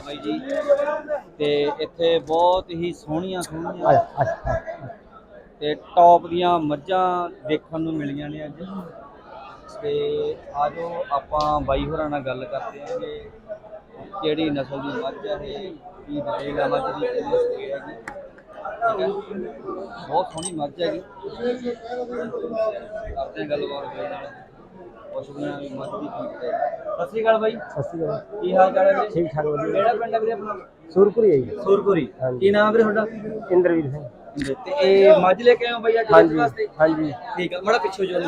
ਬਾਈ ਜੀ ਤੇ ਇੱਥੇ ਬਹੁਤ ਹੀ ਸੋਹਣੀਆਂ ਸੋਹਣੀਆਂ ਤੇ ਟੌਪ ਦੀਆਂ ਮੱਝਾਂ ਦੇਖਣ ਨੂੰ ਮਿਲੀਆਂ ਨੇ ਅੱਜ। ਤੇ ਆਜੋ ਆਪਾਂ ਬਾਈ ਹੋਰਾਂ ਨਾਲ ਗੱਲ ਕਰਦੇ ਹਾਂ ਕਿ ਕਿਹੜੀ ਨਸਲ ਦੀ ਮੱਝ ਹੈ ਇਹ ਕੀ ਡਿਟੇਲ ਆ ਮੱਝ ਦੀ ਕਿੰਨੇ ਹੈਗੀ। ਠੀਕ ਹੈ ਬਹੁਤ ਸੋਹਣੀ ਮੱਝ ਹੈਗੀ। ਹਾਂ ਗੱਲਬਾਤ ਨਾਲ। ਪੁੱਛਦੇ ਮੱਝ ਦੀ ਕੀ ਹੈ ਸਤਿ ਸ਼੍ਰੀ ਅਕਾਲ ਬਾਈ। ਸਤਿ ਸ਼੍ਰੀ ਅਕਾਲ। ਕੀ ਹਾਲ ਚਾਲ ਹੈ ਠੀਕ ਠਾਕ ਵਧੀਆ। ਕਿਹੜਾ ਪਿੰਡ ਹੈ ਵੀਰੇ ਆਪਣਾ? ਸੂਰਪੁਰੀ ਹੈ ਜੀ। ਸੂਰਪੁਰੀ। ਕੀ ਨਾਮ ਵੀਰੇ ਤੁਹਾਡਾ? ਇੰਦਰਵੀਰ ਸਿੰਘ। ਤੇ ਇਹ ਮੱਝ ਲੈ ਕੇ ਆਏ ਹੋ ਬਾਈ ਅੱਜ ਹਾਂਜੀ ਵਾਸਤੇ? ਹਾਂਜੀ। ਠੀਕ ਹੈ ਮੜਾ ਪਿੱਛੇ ਜੋ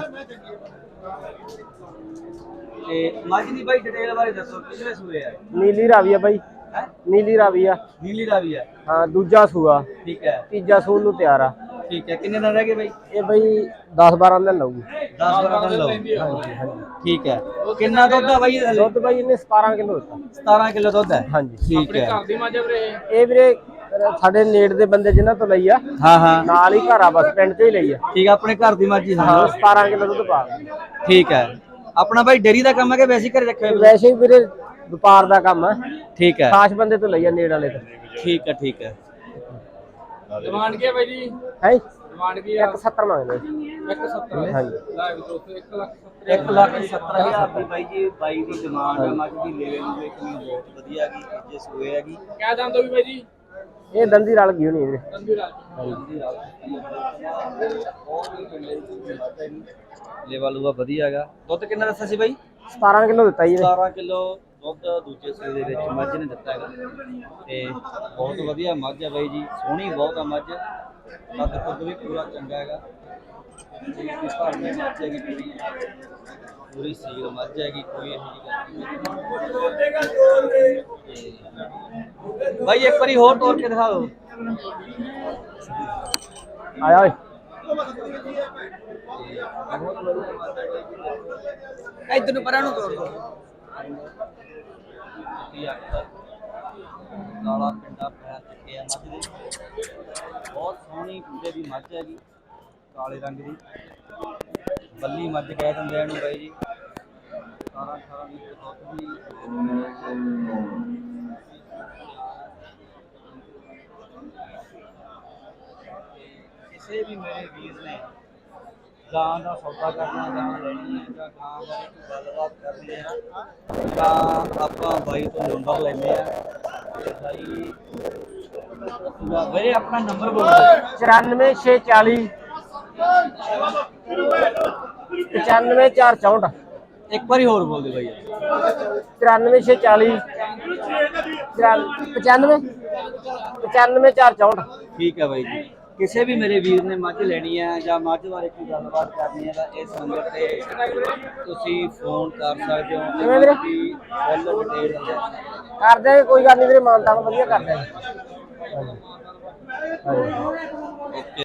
ਤੇ ਮੱਝ ਦੀ ਬਾਈ ਡਿਟੇਲ ਬਾਰੇ ਦੱਸੋ ਕਿਹੜੇ ਸੂਏ ਆ ਨੀਲੀ ਰਾਵੀ ਆ ਬਾਈ। ਹੈ? ਨੀਲੀ ਰਾਵੀ ਆ। ਨੀਲੀ ਰਾਵੀ ਹੈ ਹਾਂ ਦੂਜਾ ਸੂਆ। ਠੀਕ ਹੈ ਤੀਜਾ ਸੂਨ ਨੂੰ ਤਿਆਰ ਆ। ਠੀਕ ਹੈ ਕਿੰਨੇ ਦਿਨ ਰਹਿ ਗਏ ਬਾਈ? ਇਹ ਬਾਈ 10 12 ਦਿਨ ਲਊਗੀ। 10 12 ਦਿਨ ਲਓ ਹਾਂਜੀ ਹਾਂਜੀ। ਠੀਕ ਹੈ ਕਿੰਨਾ ਦੁੱਧ ਆ ਬਾਈ ਇਹਦੇ ਥੱਲੇ? ਦੁੱਧ ਬਾਈ ਇਹਨੇ 17 ਕਿਲੋ ਦਿੱਤਾ। 17 ਕਿਲੋ ਦੁੱਧ ਹੈ ਹਾਂਜੀ। ਠੀਕ ਹੈ ਇਹ ਵੀਰੇ ਸਾਡੇ ਨੇੜ ਦੇ ਬੰਦੇ ਜਿਨ੍ਹਾਂ ਤੋਂ ਲਈ ਆ ਹਾਂ ਹਾਂ। ਨਾਲ ਹੀ ਘਰ ਆ ਬਸ ਪਿੰਡ 'ਚ ਹੀ ਲਈ ਆ। ਠੀਕ ਹੈ ਆਪਣੇ ਘਰ ਦੀ ਮੱਝ ਹੀ ਹਾਂ ਸਮਝੋ 17 ਕਿਲੋ ਦੁੱਧ ਪਾ ਦਿੰਦੀ। ਠੀਕ ਹੈ ਆਪਣਾ ਬਾਈ ਡੇਰੀ ਦਾ ਕੰਮ ਹੈ ਕਿ ਵੈਸੇ ਹੀ ਘਰੇ ਰੱਖਿਆ ਹੋਇਆ? ਵੈਸੇ ਹੀ ਵੀਰੇ ਵਪਾਰ ਦਾ ਕੰਮ ਆ। ਠੀਕ ਹੈ ਖਾਸ ਬੰਦੇ ਤੋਂ ਲਈ ਆ ਨੇੜ ਵਾਲੇ ਤੋਂ। ਠੀਕ ਹੈ ਠੀਕ ਹੈ ਡਿਮਾਂਡ ਕੀ ਹੈ ਬਾਈ ਜੀ? ਹੈ? ਡਿਮਾਂਡ ਕੀ 170 ਮੰਗਦੇ 170 ਹਾਂਜੀ। ਲਾਈਵ ਦੋਸਤੋ 1 ਲੱਖ 1 ਲੱਖ 70000 ਦੀ ਬਾਈ ਜੀ ਬਾਈ ਦੀ ਡਿਮਾਂਡ ਹੈ ਮੱਝ ਦੀ ਲੈਵੇ ਨੂੰ ਵੇਖਣੀ ਬਹੁਤ ਵਧੀਆ ਗਈ ਜੇ ਸੂਏ ਹੈਗੀ। ਕਹਿ ਦੰਦ ਵੀ ਬਾਈ ਜੀ ਇਹ ਦੰਦੀ ਰਲ ਗਈ ਹੋਣੀ ਵੀਰੇ ਦੰਦੀ ਰਾਜ ਲੈਵਾ ਲੂਆ ਵਧੀਆ ਹੈਗਾ। ਦੁੱਧ ਕਿੰਨਾ ਦੱਸਿਆ ਸੀ ਬਾਈ? 17 ਕਿਲੋ ਦਿੱਤਾ ਜੀ ਇਹਨੇ। 17 ਕਿਲੋ ਦੁੱਧ ਦੂਜੇ ਸੂਏ ਦੇ ਵਿੱਚ ਮੱਝ ਨੇ ਦਿੱਤਾ ਹੈਗਾ। ਤੇ ਬਹੁਤ ਵਧੀਆ ਮੱਝ ਹੈ ਬਾਈ ਜੀ। ਸੋਹਣੀ ਬਹੁਤ ਆ ਮੱਝ। ਕੱਦ ਕੁੱਦ ਵੀ ਪੂਰਾ ਚੰਗਾ ਹੈਗਾ। ਇਸ ਘਰ ਦੀ ਮੱਝ ਹੈਗੀ ਪੂਰੀ। ਪੂਰੀ ਸੀਲ ਮੱਝ ਹੈਗੀ ਕੋਈ ਇਹੋ ਜਿਹੀ ਗੱਲ ਨਹੀਂ। ਬਾਈ ਇੱਕ ਵਾਰੀ ਹੋਰ ਤੋੜ ਕੇ ਦਿਖਾ ਦਿਓ। ਆਇਆ ਓਏ। ਇਧਰ ਨੂੰ ਪਰਾਂ ਨੂੰ ਤੋੜ ਦੋ। ਕਾਲਾ ਪਿੰਡਾ ਪੈਰ ਚੱਕੇ ਆ ਮੱਝ ਦੇ। ਬਹੁਤ ਸੋਹਣੀ ਕੁੰਡੇ ਦੀ ਮੱਝ ਹੈਗੀ ਕਾਲੇ ਰੰਗ ਦੀ। ਬੱਲੀ ਮੱਝ ਕਹਿ ਦਿੰਦੇ ਆ ਇਹਨੂੰ ਬਾਈ ਜੀ। 18 18 ਲੀਟਰ ਦੁੱਧ ਦੀ ਕਿਸੇ ਵੀ ਮੇਰੇ ਵੀਰ ਨੇ ਗਾਂ ਦਾ ਸੌਦਾ ਕਰਨਾ ਗਾਂ ਲੈਣੀ ਹੈ ਜਾਂ ਗਾਂ ਬਾਰੇ ਕੋਈ ਗੱਲਬਾਤ ਕਰਨੀ ਹੈ ਤਾਂ ਆਪਾਂ ਬਾਈ ਤੋਂ ਨੰਬਰ ਲੈਂਦੇ ਆ ਤੇ ਬਾਈ ਵੀਰੇ ਆਪਣਾ ਨੰਬਰ ਬੋਲੋ 94640 95464 ਇੱਕ ਵਾਰੀ ਹੋਰ ਬੋਲ ਬਾਈ। 94640 95 95464 ਠੀਕ ਹੈ ਬਾਈ ਜੀ। ਕਿਸੇ ਵੀ ਮੇਰੇ ਵੀਰ ਨੇ ਮੱਝ ਲੈਣੀ ਹੈ ਜਾਂ ਮੱਝ ਬਾਰੇ ਕੋਈ ਗੱਲਬਾਤ ਕਰਨੀ ਹੈ ਤਾਂ ਇਸ ਨੰਬਰ ਤੇ ਤੁਸੀਂ ਫੋਨ ਕਰ ਸਕਦੇ ਹੋ ਤੇ ਵੀਰੇ? Full detail. ਕਰ ਦਿਆਂਗੇ ਕੋਈ ਗੱਲ ਨਹੀਂ ਵੀਰੇ ਮਾਨਤਾਨ ਵਧੀਆ ਕਰ ਦਿਆਂਗੇ ਹਾਂਜੀ ਓਕੇ